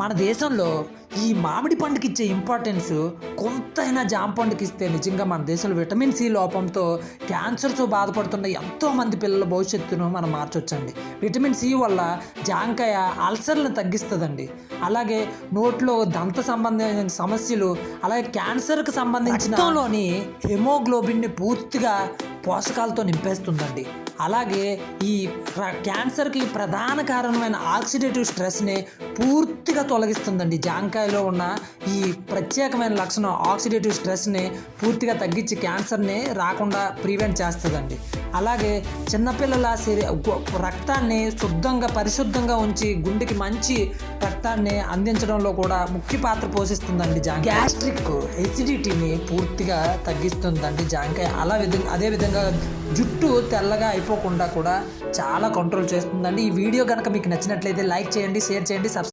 మన దేశంలో ఈ మామిడి పండుకి ఇచ్చే ఇంపార్టెన్స్ కొంతైనా జామ పండుకి ఇస్తే నిజంగా మన దేశంలో విటమిన్ సి లోపంతో క్యాన్సర్తో బాధపడుతున్న ఎంతో మంది పిల్లల భవిష్యత్తును మనం మార్చొచ్చండి. విటమిన్ సి వల్ల జాంకాయ అల్సర్లను తగ్గిస్తుందండి. అలాగే నోట్లో దంత సంబంధించిన సమస్యలు అలాగే క్యాన్సర్కి సంబంధించిన రక్తంలోని హెమోగ్లోబిన్ని పూర్తిగా పోషకాలతో నింపేస్తుందండి. అలాగే ఈ ప్ర- క్యాన్సర్కి ప్రధాన కారణమైన ఆక్సిడేటివ్ స్ట్రెస్ని పూర్తిగా తొలగిస్తుందండి. జాంకాయలో ఉన్న ఈ ప్రత్యేకమైన లక్షణం ఆక్సిడేటివ్ స్ట్రెస్ని పూర్తిగా తగ్గించి క్యాన్సర్ని రాకుండా ప్రివెంట్ చేస్తుందండి. అలాగే చిన్నపిల్లల శరీ రక్తాన్ని శుద్ధంగా పరిశుద్ధంగా ఉంచి గుండెకి మంచి రక్తాన్ని అందించడంలో కూడా ముఖ్య పాత్ర పోషిస్తుందండి జాంకాయ. గ్యాస్ట్రిక్ ఎసిడిటీని పూర్తిగా తగ్గిస్తుందండి జాంకాయ. అలా విధంగా అదే విధంగా జుట్టు తెల్లగా అయిపోకుండా కూడా చాలా కంట్రోల్ చేస్తుందండి. ఈ వీడియో కనుక మీకు నచ్చినట్లయితే లైక్ చేయండి షేర్ చేయండి సబ్స్క్రైబ్